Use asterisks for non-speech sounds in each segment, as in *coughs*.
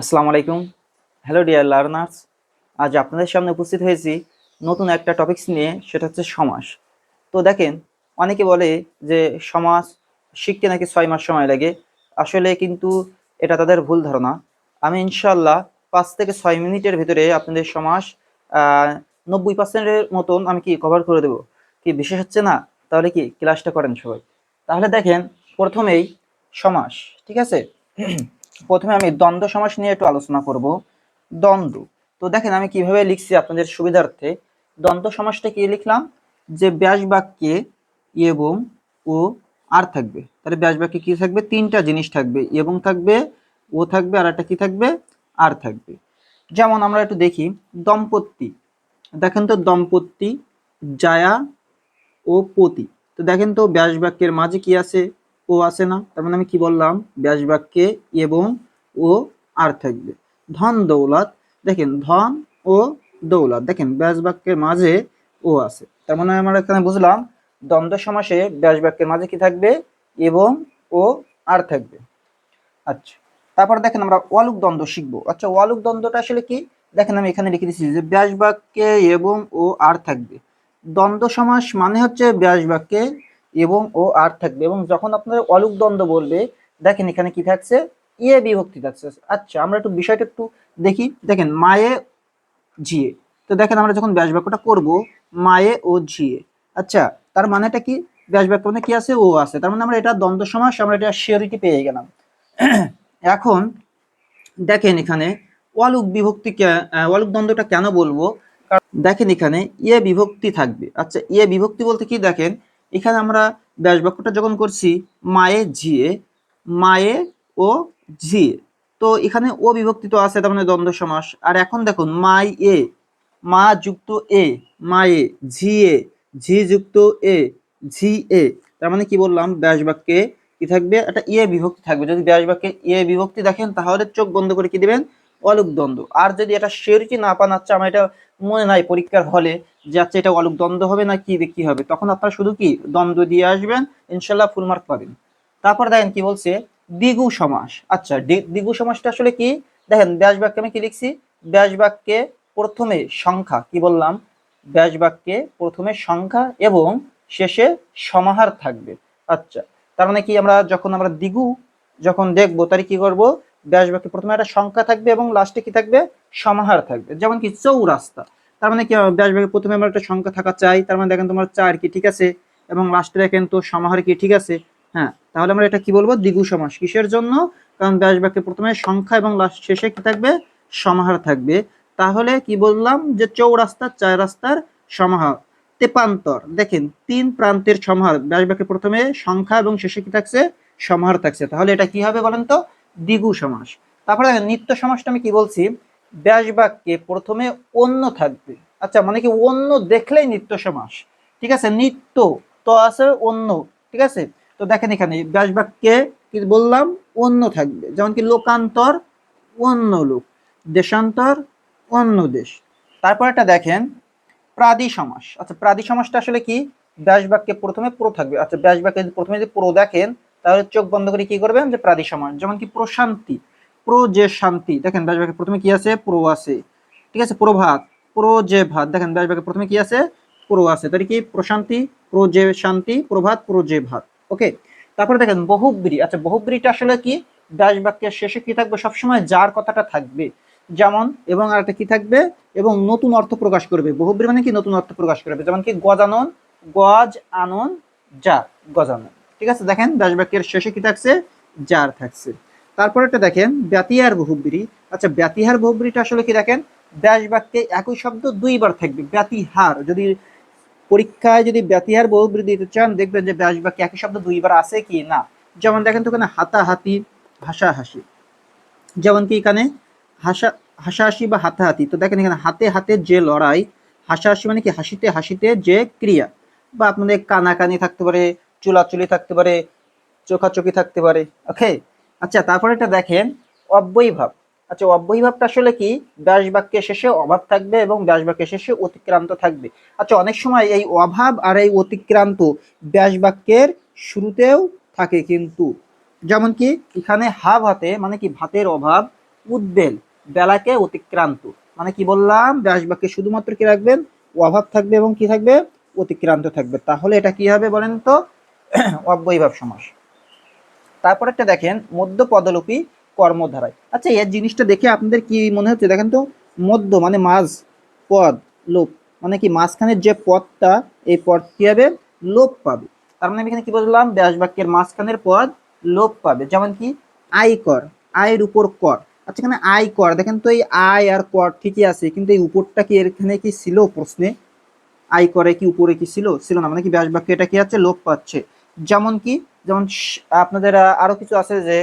আসসালামু আলাইকুম। Hello dear learners আজ আপনাদের সামনে উপস্থিত হয়েছি নতুন একটা টপিকস নিয়ে, সেটা হচ্ছে সমাস তো দেখেন, অনেকে বলে যে সমাজ শিখতে নাকি ছয় মাস সময় লাগে। আসলে কিন্তু এটা তাদের ভুল ধারণা। আমি ইনশাল্লাহ পাঁচ থেকে ছয় মিনিটের ভিতরে আপনাদের সমাস নব্বই পার্সেন্টের মতন আমি কি কভার করে দেবো? কি বিশেষ হচ্ছে না? তাহলে কি ক্লাসটা করেন সবাই? তাহলে দেখেন, প্রথমেই সমাস ঠিক আছে? প্রথমে আমি দ্বন্দ্ব সমাস নিয়ে একটু আলোচনা করব। দ্বন্দ্ব। তো দেখেন, আমি কীভাবে লিখছি আপনাদের সুবিধার্থে। দ্বন্দ্ব সমাসটা কি লিখলাম? যে ব্যাস বাক্যে এবং ও আর থাকবে। তাহলে ব্যাস বাক্যে কি থাকবে? তিনটা জিনিস থাকবে। এবং থাকবে, ও থাকবে, আর একটা কি থাকবে? আর থাকবে। যেমন আমরা একটু দেখি, দম্পতি। দেখেন তো, দম্পতি, জায়া ও পতি। তো দেখেন তো ব্যাস বাক্যের মাঝে কি আছে? ও আছে না, তার মানে আমি কি বললাম? ব্যাস বাক্যে এবং ও আর থাকবে। ধন দৌলত, দেখেন, ধন ও দৌলত, দেখেন ব্যাস বাক্যের মাঝে ও আছে। তার মানে আমরা এখানে বুঝলাম, দ্বন্দ্ব সমাসে ব্যাস বাক্যের মাঝে কি থাকবে এবং ও আর থাকবে। আচ্ছা তারপর দেখেন আমরা ওয়ালুক দ্বন্দ্ব শিখব। আচ্ছা ওয়ালুক দ্বন্দ্বটা আসলে কি? দেখেন, আমি এখানে লিখে দিচ্ছি যে ব্যাস বাক্যে এবং ও আর থাকবে। দ্বন্দ্ব সমাস মানে হচ্ছে ব্যাস বাক্যে এবং ও আর থাকবে। এবং যখন আপনার অলুক দ্বন্দ্ব বলবে, দেখেন এখানে কি থাকছে? ইয়ে বিভক্তি থাকছে। আচ্ছা আমরা একটু বিষয়টা একটু দেখি। দেখেন, মায়ে ঝিয়ে। তো দেখেন আমরা যখন ব্যাস বাক্যটা করব, মায়ে ও ঝিয়ে। আচ্ছা তার মানেটা কি? ব্যাস বাক্য মানে কি আছে? ও আছে। তার মানে আমরা এটা দ্বন্দ্ব সমাস, আমরা এটা শিওরিটি পেয়ে গেলাম। *clears throat* এখন দেখেন এখানে ওয়ালুক বিভক্তি ওয়ালুক দ্বন্দ্বটা কেন বলব? দেখেন এখানে ইয়ে বিভক্তি থাকবে। আচ্ছা ইয়ে বিভক্তি বলতে কি দেখেন? এখানে আমরা ব্যাস বাক্যটা যখন করছি, মায়ে ঝিয়ে, মায়ে ও ঝিয়ে। তো এখানে ও বিভক্তি তো আছে, তার মানে দ্বন্দ্ব সমাস। আর এখন দেখুন মাই এ মা যুক্ত এ, মায়ে ঝিয়ে, ঝি যুক্ত এ ঝি এ তার মানে কি বললাম, ব্যাস বাক্যে কি থাকবে? একটা ইয়ে বিভক্তি থাকবে। যদি ব্যাস বাক্যে ইয়ে বিভক্তি দেখেন, তাহলে চোখ বন্ধ করে কি দিবেন? দ্বন্দ্ব আর যদি এটা শিওরিটি না পান আচ্ছা আমার এটা মনে নাই পরীক্ষার হলে যে আচ্ছা এটা অলুক দ্বন্দ্ব হবে না কি কি হবে? তখন আপনারা শুধু কি, দ্বন্দ্ব দিয়ে আসবেন ইনশাল্লাহ ফুল মার্ক পাবেন। তারপর দেখেন কি বলছে, দ্বিগু সমাস। আচ্ছা দ্বিগু সমাসটা আসলে কি? দেখেন, ব্যাস বাক্যে আমি কি লিখছি? ব্যাস বাক্যে প্রথমে সংখ্যা, কি বললাম? ব্যাস বাক্যে প্রথমে সংখ্যা এবং শেষে সমাহার থাকবে। আচ্ছা তার মানে কি আমরা যখন আমরা দ্বিগু যখন দেখব, তাহলে কি করব? ব্যাস বাক্যে প্রথমে একটা সংখ্যা থাকবে এবং লাস্টে কি থাকবে? সমাহার থাকবে। যেমন কি চৌরাস্তা। তার মানে কি ব্যাস বাক্যে প্রথমে আমরা একটা সংখ্যা থাকা চাই, তার মানে দেখেন তোমার চার কি ঠিক আছে? এবং লাস্টে দেখেন তো সমাহার কি ঠিক আছে? হ্যাঁ তাহলে আমরা এটা কি বলব? দ্বিগু সমাস। কিসের জন্য? কারণ ব্যাস প্রথমে সংখ্যা এবং লাস্ট শেষে কি থাকবে? সমাহার থাকবে। তাহলে কি বললাম? যে চৌরাস্তা, চার রাস্তার সমাহার। তেপান্তর। দেখেন, তিন প্রান্তের সমাহার। ব্যাস প্রথমে সংখ্যা এবং শেষে কি থাকছে? সমাহার থাকছে। তাহলে এটা কি হবে বলেন তো? দ্বিগু সমাস। তারপরে নিত্য সমাসটা আমি কি বলছি? ব্যাস বাক্যে প্রথমে অন্য থাকবে। আচ্ছা মানে কি অন্য দেখলেই নিত্য সমাস। ঠিক আছে? নিত্য তো আছে অন্য। ঠিক আছে? তো দেখেন এখানে ব্যাস বাক্যে কি বললাম? অন্য থাকবে। যেমন কি লোকান্তর, অন্য লোক। দেশান্তর, অন্য দেশ। তারপর একটা দেখেন, প্রাদি সমাস। আচ্ছা প্রাদি সমাসটা আসলে কি? ব্যাস বাক্যে প্রথমে প্রো থাকবে। আচ্ছা ব্যাস বাক্যে প্রথমে যদি প্রো দেখেন তাহলে চোখ বন্ধ করে কি করবেন? যে প্রাদি সমাস যেমন কি প্রশান্তি প্রো যে শান্তি। দেখেন, ব্যাস বাক্যে প্রথমে কি আছে? প্রো আছে। ঠিক আছে? প্রভাত প্রো যে ভাত। দেখেন, ব্যাস বাক্যে প্রথমে কি আছে? প্রো আছে। তাহলে কি? প্রশান্তি প্রো যে শান্তি প্রভাত প্রো যে ভাত। ওকে? তারপরে দেখেন, বহুব্রী। আচ্ছা বহুব্রীটা আসলে কি? ব্যাস বাক্যের শেষে কি থাকবে? সবসময় যার কথাটা থাকবে। যেমন, এবং আরেকটা কি থাকবে? এবং নতুন অর্থ প্রকাশ করবে। বহুব্রী মানে কি? নতুন অর্থ প্রকাশ করবে। যেমন কি, গজানন, গজ, আনন, যা। গজানন। ঠিক আছে, দেখেন ব্যাস বাক্যের শেষে কি থাকছে? যার থাকছে। তারপর একটা দেখেন, ব্যতিহার বহুব্রী। আচ্ছা ব্যতিহার বহুব্রীটা আসলে কি দেখেন? ব্যাস বাক্যে একই শব্দ দুইবার থাকবে, ব্যতিহার। যদি পরীক্ষায় যদি ব্যতিহার বহুব্রী দিতে চান, দেখবেন যে ব্যাস বাক্যে একই শব্দ দুইবার আছে কি না? যেমন দেখেন তো এখানে হাতাহাতি হাসাহাসি যেমন কি এখানে? হাসা, হাসাহাসি বা হাতাহাতি। তো দেখেন এখানে হাতে হাতে যে লড়াই, হাসাহাসি মানে কি? হাসিতে হাসিতে যে ক্রিয়া। বা আপনাদের কানাকানি থাকতে পারে চুলাচুলি থাকতে পারে, চোখাচোখি থাকতে পারে। ওকে আচ্ছা তারপরে এটা দেখেন অব্যয়ী ভাব আচ্ছা অব্যয়ী ভাবটা আসলে কি? ব্যাস বাক্যের শেষে অভাব থাকবে এবং ব্যাস বাক্যের শেষে অতিক্রান্ত থাকবে। আচ্ছা অনেক সময় এই অভাব আর এই অতিক্রান্ত ব্যাস বাক্যের শুরুতেও থাকে কিন্তু। যেমন কি, এখানে হা ভাতে মানে কি, ভাতের অভাব, উদ্বেল, বেলাকে অতিক্রান্ত। মানে কি বললাম, ব্যাস বাক্যে শুধুমাত্র কি রাখবেন? অভাব থাকবে এবং কি থাকবে? অতিক্রান্ত থাকবে। তাহলে এটা কি হবে বলেন তো? *coughs* অব্যয়ভাব সমাস। তারপর একটা দেখেন মধ্য পদলোপী কর্মধারায়। আচ্ছা এই জিনিসটা দেখে আপনাদের কি মনে হচ্ছে? দেখেন তো, মধ্য মানে মাঝ, পদ, লোপ। মানে কি মাঝখানের যে পদটা, এই পদ কি হবে? লোপ পাবে। তার মানে আমি এখানে কি বললাম? ব্যাস বাক্যের মাঝখানের পদ লোপ পাবে। যেমন কি, আয় কর, আয়ের উপর কর। আচ্ছা এখানে আয় কর, দেখেন তো এই আয় আর কর ঠিকই আছে, কিন্তু এই উপরটা কি এখানে কি ছিল প্রশ্নে? আয় করে কি, উপরে কি ছিল? ছিল না। মানে কি ব্যাস বাক্য এটা কি আছে? লোপ পাচ্ছে। যেমন কি যেমন আপনাদের আরও কিছু আছে যে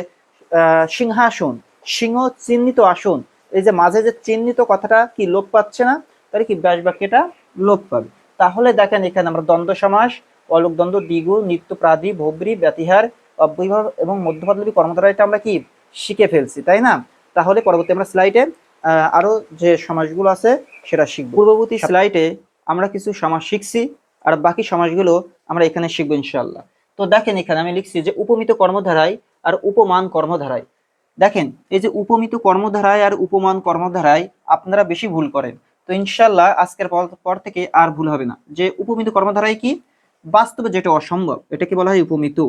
আহ, সিংহাসন সিংহ চিহ্নিত আসন এই যে মাঝে যে চিহ্নিত কথাটা কি লোপ পাচ্ছে না তাহলে কি ব্যাস বাক্যটা লোপ পাবে? তাহলে দেখেন এখানে আমরা দ্বন্দ্ব সমাস অলোক দ্বন্দ্ব দ্বিগু নিত্য প্রাধি ভব্রি ব্যতিহার অব্যয়ভাব এবং মধ্যপদলবী কর্মধারা এটা আমরা কি শিখে ফেলছি তাই না? তাহলে পরবর্তী আমরা স্লাইডে আরও যে সমাসগুলো আছে সেটা শিখব। পূর্ববর্তী স্লাইডে আমরা কিছু সমাজ শিখছি আর বাকি সমাজগুলো আমরা এখানে শিখব ইনশাল্লাহ তো দেখেন এখানে আমি লিখছি যে উপমিত কর্মধারায় আর উপমান কর্মধারায়। দেখেন, এই যে উপমিত কর্মধারায় আর উপমান কর্মধারায় আপনারা বেশি ভুল করেন। তো ইনশাল্লাহ আজকের পর থেকে আর ভুল হবে না। যে উপমিত কর্মধারায় কি? বাস্তবে যেটা অসম্ভব, এটাকে বলা হয় উপমিত।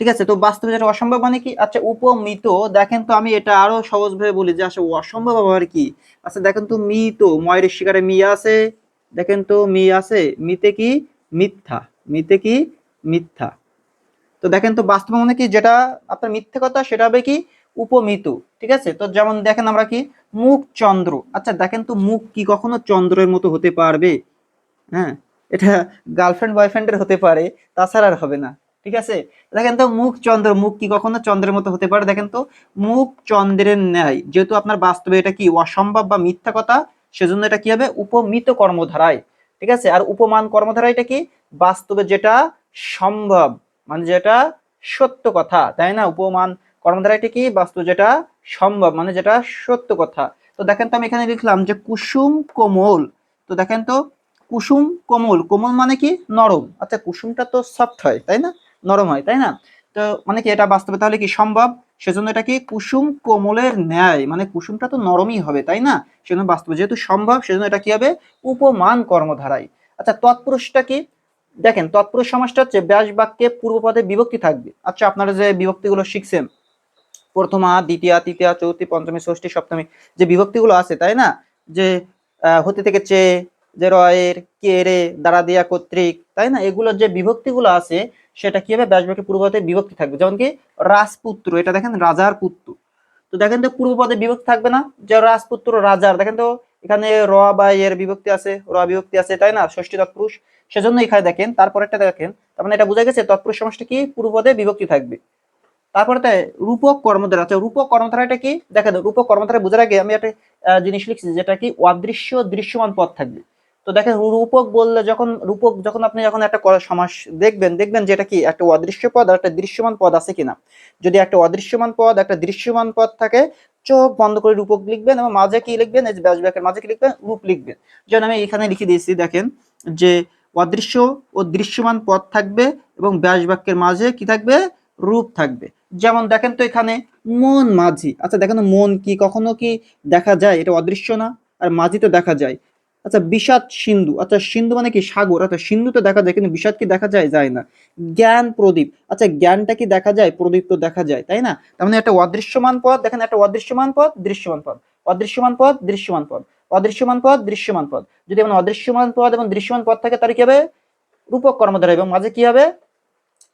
ঠিক আছে? তো বাস্তবে যেটা অসম্ভব মানে কি? আচ্ছা উপমিত, দেখেন তো আমি এটা আরও সহজভাবে বলি যে আসলে অসম্ভব আবার কি? আচ্ছা দেখেন তো মিত, ময়ের শিকারে মি আছে। দেখেন তো মি আছে। মিতে কি? মিথ্যা। মিতে কি? মিথ্যা। তো দেখেন তো বাস্তব মানে কি, যেটা আপনার মিথ্যে কথা, সেটা হবে কি উপমিত, ঠিক আছে? তো যেমন দেখেন আমরা কি, মুখ চন্দ্র। আচ্ছা দেখেন তো মুখ কি কখনো চন্দ্রের মতো হতে পারবে? হ্যাঁ এটা গার্লফ্রেন্ড বয়ফ্রেন্ডের হতে পারে, তাছাড়া আর হবে না, ঠিক আছে? দেখেন তো মুখ চন্দ্র, মুখ কি কখনো চন্দ্রের মতো হতে পারে? দেখেন তো মুখ চন্দ্রের ন্যায়, যেহেতু আপনার বাস্তবে এটা কি অসম্ভব বা মিথ্যা কথা, সেজন্য এটা কি হবে? উপমিত কর্মধারায়, ঠিক আছে? আর উপমান কর্মধারা এটা কি? বাস্তবে যেটা সম্ভব। মানে যেটা সত্য কথা, তাই না? উপমান কর্মধারা এটা কি বাস্তব যেটা সম্ভব মানে যেটা সত্য কথা। তো দেখেন তো আমি এখানে লিখলাম যে কুসুম কোমল। তো দেখেন তো, কুসুম কোমল। কোমল মানে কি? নরম। আচ্ছা কুসুমটা তো সফট হয়, তাই না? নরম হয়, তাই না? তো মানে কি, এটা বাস্তবে তাহলে কি সম্ভব? সেজন্য এটা কি? কুসুম কোমলের ন্যায়। মানে কুসুমটা তো নরমই হবে, তাই না? সেজন্য বাস্তবে যেহেতু সম্ভব, সেজন্য এটা কি হবে? উপমান কর্মধারায়। আচ্ছা তৎপুরুষটা কি? দেখেন তৎপুরুষ সমাজটা হচ্ছে ব্যাস বাক্যে পূর্বপদে বিভক্তি থাকবে। আচ্ছা আপনারা যে বিভক্তিগুলো শিখছেন, প্রথমা, দ্বিতীয়া, তৃতীয়া চৌথী পঞ্চমী, ষষ্ঠী, সপ্তমী, যে বিভক্তিগুলো আছে, তাই না? যে হতে থেকে চেয়ে যে রয়ের, কে রে দ্বারা দিয়া কর্তৃক, তাই না? এগুলোর যে বিভক্তিগুলো আছে, সেটা কি হবে ব্যাসবাক্যে পূর্বপদে বিভক্তি থাকবে? যেমন কি, রাজপুত্র, এটা দেখেন রাজার পুত্র। তো দেখেন তো পূর্বপদে বিভক্তি থাকবে না? যে রাজপুত্র, রাজার, দেখেন তো এখানে র বা এর বিভক্তি আছে, র বিভক্তি আছে, তাই না? ষষ্ঠী তৎপুরুষ। সেজন্য এখানে দেখেন, তারপর একটা দেখেন, তার মানে এটা বোঝা গেছে, তৎপুরুষ সমাজটা কি? পূর্বপদে বিভক্তি থাকবে। তারপরে তাই রূপক কর্মধারা আচ্ছা রূপক কর্মধারাটা কি? দেখেন, রূপক কর্মধারা বোঝার আগে আমি একটা জিনিস লিখছি, যেটা কি? অদৃশ্য দৃশ্যমান পদ থাকবে। তো দেখেন, রূপক বললে যখন, রূপক যখন আপনি যখন একটা সমাস দেখবেন দেখবেন যে এটা কি? একটা অদৃশ্য পদ আর একটা দৃশ্যমান পদ আছে কিনা। যদি একটা অদৃশ্যমান পদ, একটা দৃশ্যমান পদ থাকে চোখ বন্ধ করে রূপক লিখবেন এবং মাঝে কি লিখবেন? এই যে ব্যাস ব্যাকের মাঝে কি লিখবেন? রূপ লিখবেন। যেমন আমি এখানে লিখে দিয়েছি, দেখেন, যে অদৃশ্য ও দৃশ্যমান পথ থাকবে এবং ব্যাস বাক্যের মাঝে কি থাকবে? রূপ থাকবে। যেমন দেখেন তো এখানে মন মাঝি। আচ্ছা দেখেন মন কি কখনো কি দেখা যায়? এটা অদৃশ্য না? আর মাঝি তো দেখা যায়। আচ্ছা বিষাদ সিন্ধু। আচ্ছা সিন্ধু মানে কি? সাগর। আচ্ছা সিন্ধু তো দেখা যায়, কিন্তু বিষাদ কি দেখা যায়? যায় না। জ্ঞান প্রদীপ। আচ্ছা জ্ঞানটা কি দেখা যায়? প্রদীপ তো দেখা যায়, তাই না? তার মানে একটা অদৃশ্যমান পদ, দেখেন একটা অদৃশ্যমান পদ, দৃশ্যমান পদ। অদৃশ্যমান পদ, দৃশ্যমান পদ। অদৃশ্যমান পদ, দৃশ্যমান পদ। যদি এমন অদৃশ্যমান পদ এবং দৃশ্যমান পদ থাকে, তাহলে কি হবে? রূপক কর্মধারা এবং মাঝে কি হবে?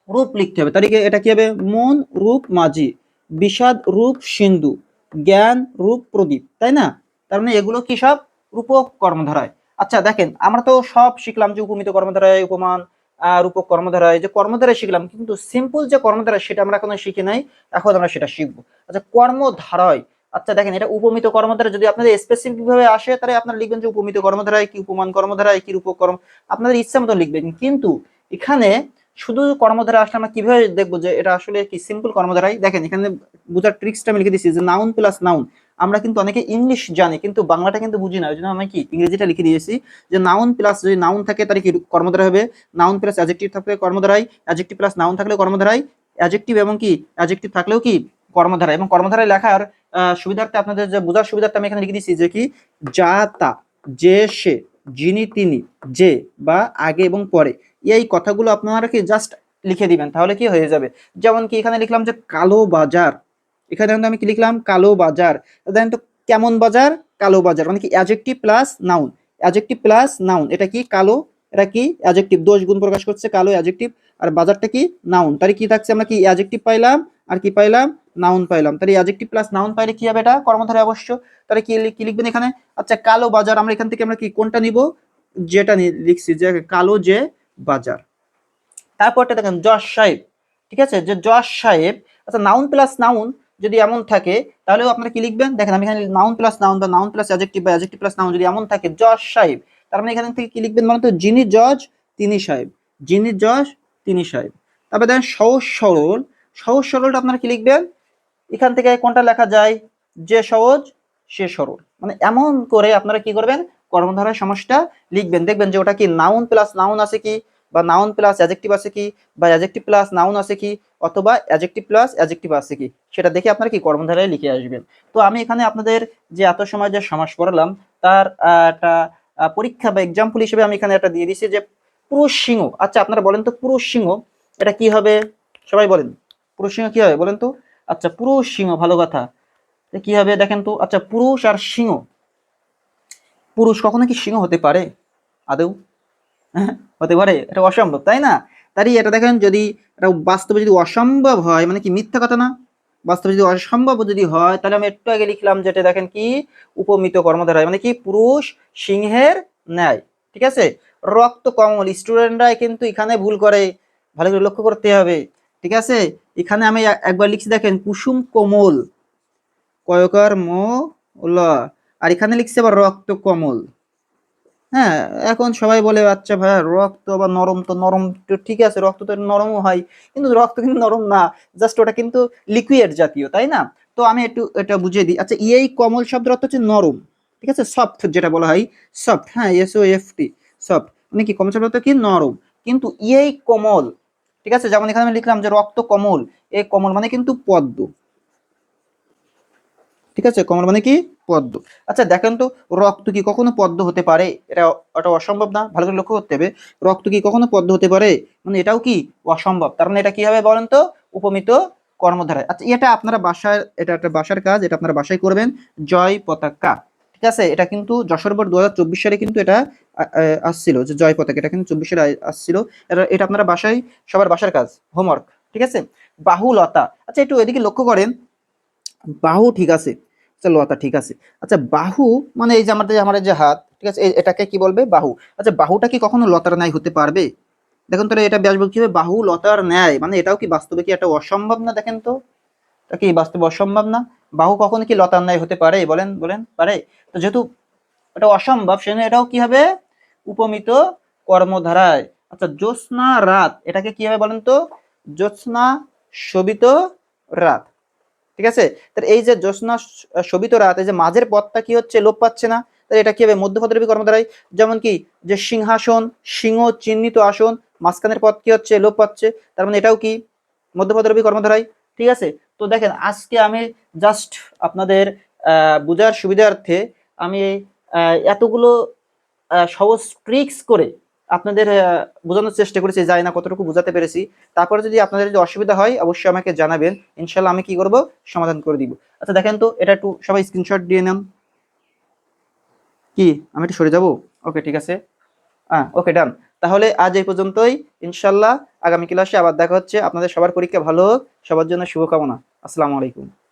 রূপ লিখতে হবে। তাহলে এটা কি হবে? মন, রূপ, মাঝি। বিষাদ, রূপ, সিন্ধু। জ্ঞান, রূপ, প্রদীপ, তাই না? তার মানে এগুলো কি সব? রূপক কর্মধারায়। আচ্ছা দেখেন, আমরা তো সব শিখলাম যে উপমিত কর্মধারায় উপমান রূপক কর্মধারায় যে কর্মধারায় শিখলাম, কিন্তু সিম্পল যে কর্মধারা সেটা আমরা এখনও শিখি নাই, এখন আমরা সেটা শিখব। আচ্ছা কর্মধারায় আচ্ছা দেখেন, এটা উপমিত কর্মধারা যদি আপনাদের স্পেসিফিক ভাবে আসে, তাহলে আপনারা লিখবেন যে উপমিত কর্মধারায় কি উপমান কর্মধারায়, কি রূপক কর্ম, আপনাদের ইচ্ছা মতো লিখবেন। কিন্তু এখানে শুধু কর্মধারা আসলে আমরা কীভাবে দেখব যে এটা আসলে কি সিম্পল কর্মধারাই দেখেন, এখানে বোঝার ট্রিক্সটা আমি লিখে দিচ্ছি, যে নাউন প্লাস নাউন আমরা কিন্তু অনেকে ইংলিশ জানি, কিন্তু বাংলাটা কিন্তু বুঝি না। ওই জন্য আমি কি ইংরেজিটা লিখে দিয়েছি যে নাউন প্লাস যদি নাউন থাকে তাহলে কি কর্মধারা হবে? নাউন প্লাস অ্যাজেক্টিভ থাকলে কর্মধারায় অ্যাজেক্টিভ প্লাস নাউন থাকলে কর্মধারায় অ্যাজেক্টিভ এবং কি অ্যাজেক্টিভ থাকলেও কি কর্মধারা এবং কর্মধারায় লেখার সুবিধার্থে আপনাদের যে বোঝার সুবিধার্থে আমি এখানে লিখে দিচ্ছি যে কি যা, তা, যে, সে, যিনি, তিনি, যে বা আগে এবং পরে, এই কথাগুলো আপনারা কি জাস্ট লিখে দিবেন, তাহলে কি হয়ে যাবে? যেমন কি এখানে লিখলাম যে কালো বাজার। এখানে কিন্তু আমি কি লিখলাম? কালো বাজার। দেখেন তো কেমন বাজার? কালো বাজার। মানে কি? Adjective plus noun adjective plus noun এটা কি? কালো। এটা কি? অ্যাজেক্টিভ দোষ গুণ প্রকাশ করছে কালো অ্যাজেক্টিভ আর বাজারটা কি? নাউন তাহলে কি থাকছে? আমরা কি অ্যাজেক্টিভ পাইলাম? আর কি পাইলাম? নাউন পাইলাম। তাহলে অ্যাজেক্টিভ প্লাস নাউন পাইলে কি হবে এটা? কর্মধারে অবশ্য। তাহলে কি কি লিখবেন এখানে? আচ্ছা কালো বাজার। আমরা এখান থেকে আমরা কি কোনটা নিব? যেটা লিখছি যে কালো যে বাজার। তারপরটা দেখেন যশ সাহেব। ঠিক আছে? যে যশ সাহেব। আচ্ছা নাউন প্লাস নাউন যদি এমন থাকে, তাহলেও আপনারা কি লিখবেন? দেখেন আমি এখানে নাউন প্লাস নাউন বা নাউন প্লাস অ্যাজেক্টিভ বা অ্যাজেক্টিভ প্লাস নাউন যদি এমন থাকে, জজ সাহেব, তার মানে এখান থেকে কি লিখবেন মানে তো? যিনি জজ, তিনি সাহেব। যিনি জজ, তিনি সাহেব। তারপরে দেখেন সহজ সরল। সহজ সরলটা আপনারা কি লিখবেন? এখান থেকে কোনটা লেখা যায়? যে সহজ, সে সরল। মানে এমন করে আপনারা কি করবেন? কর্মধারায় সমাসটা লিখবেন। দেখবেন যে ওটা কি নাউন প্লাস নাউন আছে কি? বা নাউন প্লাস অ্যাজেক্টিভ আছে কি বা অ্যাজেক্টিভ প্লাস নাউন আছে কি অথবা অ্যাজেক্টিভ প্লাস অ্যাজেক্টিভ আছে কি, সেটা দেখে আপনারা কি কর্মধারায় লিখে আসবেন। তো আমি এখানে আপনাদের যে এত সময় যে সমাস পড়ালাম, তার একটা পরীক্ষা বা এক্সাম্পল হিসেবে আমি এখানে একটা দিয়ে দিচ্ছি যে পুরুষ সিংহ। আচ্ছা আপনারা বলেন তো পুরুষ সিংহ, এটা কি হবে? সবাই বলেন। পুরুষ সিংহ কি হবে বলেন তো? আচ্ছা পুরুষ সিংহ, ভালো কথা। কি হবে দেখেন তো? আচ্ছা পুরুষ আর সিংহ। পুরুষ কখনো কি সিংহ হতে পারে? আদৌ? হতে পারে, এটা অসম্ভব, তাই না? তাই এটা দেখেন যদি এটা বাস্তবে যদি অসম্ভব হয় মানে কি মিথ্যা কথা না? বাস্তবে যদি অসম্ভব যদি হয়, তাহলে আমি একটু আগে লিখলাম যেটা দেখেন কি? উপমিত কর্মধারায় মানে কি? পুরুষ সিংহের ন্যায়, ঠিক আছে? রক্ত কমল, স্টুডেন্টরা কিন্তু এখানে ভুল করে, ভালো করে লক্ষ্য করতে হবে, ঠিক আছে? এখানে আমি একবার লিখছি দেখেন, কুসুম কোমল, কয়কার ম আর এখানে লিখছে আবার রক্ত কমল। হ্যাঁ এখন সবাই বলে আচ্ছা ভাইয়া, রক্ত বা নরম তো নরম তো ঠিক আছে, রক্ত তো নরমও হয়, কিন্তু রক্ত কিন্তু নরম না জাস্ট ওটা কিন্তু লিকুইড জাতীয়, তাই না? তো আমি একটু এটা বুঝিয়ে দিই। আচ্ছা এই কমল শব্দ অর্থ হচ্ছে নরম, ঠিক আছে? সফট যেটা বলা হয় সফট হ্যাঁ S O F T soft মানে কি, কমল শব্দ কি? নরম, কিন্তু এই কমল, ঠিক আছে? যেমন এখানে আমি লিখলাম যে রক্ত কমল, এই কমল মানে কিন্তু পদ্ম ঠিক আছে? কমল মানে কি? পদ্ম। আচ্ছা দেখেন তো, রক্ত কি কখনো পদ্ম হতে পারে? এটা এটা অসম্ভব না? ভালো করে লক্ষ্য করতে হবে। রক্ত কি কখনো পদ্ম হতে পারে? মানে এটাও কি অসম্ভব? তার মানে এটা কি হবে বলেন তো? উপমিত কর্মধারায়। আচ্ছা এটা আপনারা বাসায়, এটা একটা বাসার কাজ, এটা আপনারা বাসায় করবেন জয় পতাকা। ঠিক আছে? এটা কিন্তু যশোর দু হাজার চব্বিশ সালে কিন্তু এটা আসছিল, যে জয় পতাকা। এটা কিন্তু চব্বিশ সালে আসছিল। এটা এটা আপনারা বাসায়, সবার বাসার কাজ, হোমওয়ার্ক। ঠিক আছে? বাহুলতা। আচ্ছা একটু এদিকে লক্ষ্য করেন। বাহু ঠিক আছে। আচ্ছা লতা ঠিক আছে। আচ্ছা বাহু মানে এই যে আমাদের আমার যে হাত, ঠিক আছে এটাকে কি বলবে? বাহু। আচ্ছা বাহুটা কি কখনো লতার ন্যায় হতে পারবে? দেখুন তাহলে এটা ব্যাস হবে, বাহু লতার ন্যায়। মানে এটাও কি বাস্তবে কি একটা অসম্ভব না, দেখেন তো? এটা কি বাস্তবে অসম্ভব না? বাহু কখনো কি লতার ন্যায় হতে পারে? বলেন বলেন, পারে। তো যেহেতু এটা অসম্ভব, সেজন্য এটাও কি হবে? উপমিত কর্মধারায়। আচ্ছা জ্যোৎস্না রাত, এটাকে কি হবে বলেন তো? জ্যোৎস্না শোভিত রাত। ঠিক আছে? তাহলে এই যে জ্যোৎস্না শোভিত রাত, এই যে মাঝের পথটা কি হচ্ছে? লোপ পাচ্ছে না? তাহলে এটা কি হবে মধ্যপদরবী কর্মধারায় যেমন কি, যে সিংহাসন, সিংহ চিহ্নিত আসন, মাঝখানের পথ কি হচ্ছে? লোপ পাচ্ছে। তার মানে এটাও কি মধ্যপদরবী কর্মধারায় ঠিক আছে? তো দেখেন, আজকে আমি জাস্ট আপনাদের বোঝার সুবিধার্থে আমি এতগুলো সহজ ট্রিক্স করে আপনাদের বোঝানোর চেষ্টা করেছি যাই না কতটুকু বোঝাতে পেরেছি। তারপরে যদি আপনাদের যদি অসুবিধা হয়, অবশ্যই আমাকে জানাবেন। ইনশাল্লাহ আমি কি করব? সমাধান করে দিব। আচ্ছা দেখেন তো, এটা একটু সবাই স্ক্রিনশট দিয়ে নেন। কি? আমি একটু সরে যাব? ওকে ঠিক আছে। হ্যাঁ ওকে ডান তাহলে আজ এই পর্যন্তই। ইনশাল্লাহ আগামী ক্লাসে আবার দেখা হচ্ছে। আপনাদের সবার পরীক্ষা ভালো হোক, সবার জন্য শুভকামনা। আসসালামু আলাইকুম।